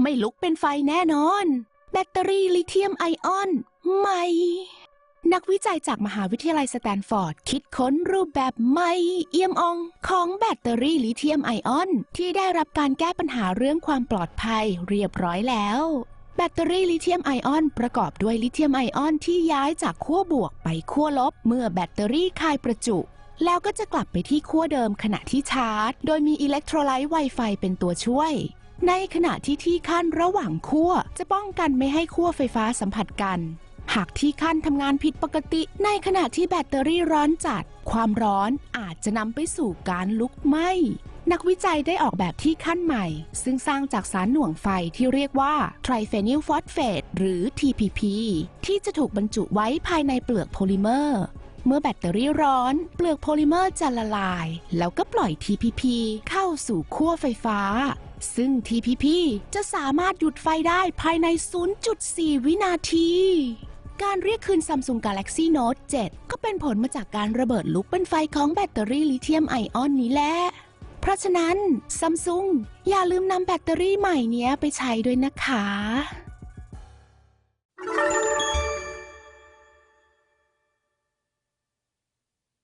ไม่ลุกเป็นไฟแน่นอน แบตเตอรี่ลิเธียมไอออน ใหม่ นักวิจัยจากมหาวิทยาลัยสแตนฟอร์ด คิดค้นรูปแบบใหม่เอี่ยมอองของแบตเตอรี่ลิเธียมไอออน ที่ได้รับการแก้ปัญหาเรื่องความปลอดภัยเรียบร้อยแล้วแบตเตอรี่ลิเธียมไอออน ประกอบด้วยลิเธียมไอออนที่ย้ายจากขั้วบวกไปขั้วลบ เมื่อแบตเตอรี่คายประจุ แล้วก็จะกลับไปที่ขั้วเดิมขณะที่ชาร์จ โดยมีอิเล็กโทรไลต์ไวไฟเป็นตัวช่วย ในขณะที่ที่ขั้นระหว่างขั้วจะป้องกันไม่ให้ขั้วไฟฟ้าสัมผัสกัน หากที่ขั้นทำงานผิดปกติ ในขณะที่แบตเตอรี่ร้อนจัด ความร้อนอาจจะนำไปสู่การลุกไหม้นักวิจัยได้ออกแบบที่ขั้นใหม่ ซึ่งสร้างจากสารหน่วงไฟที่เรียกว่า triphenyl phosphate หรือ TPP ที่จะถูกบรรจุไว้ภายในเปลือกโพลิเมอร์ เมื่อแบตเตอรี่ร้อน เปลือกโพลิเมอร์จะละลาย แล้วก็ปล่อย TPP เข้าสู่ขั้วไฟฟ้า ซึ่ง TPP จะสามารถหยุดไฟได้ภายใน 0.4 วินาทีการเรียกคืน Samsung Galaxy Note 7 ก็เป็นผลมาจากการระเบิดลุกเป็นไฟของแบตเตอรี่ลิเธียมไอออนนี้แหละ เพราะฉะนั้น Samsung อย่าลืมนำแบตเตอรี่ใหม่เนี้ยไปใช้ด้วยนะคะ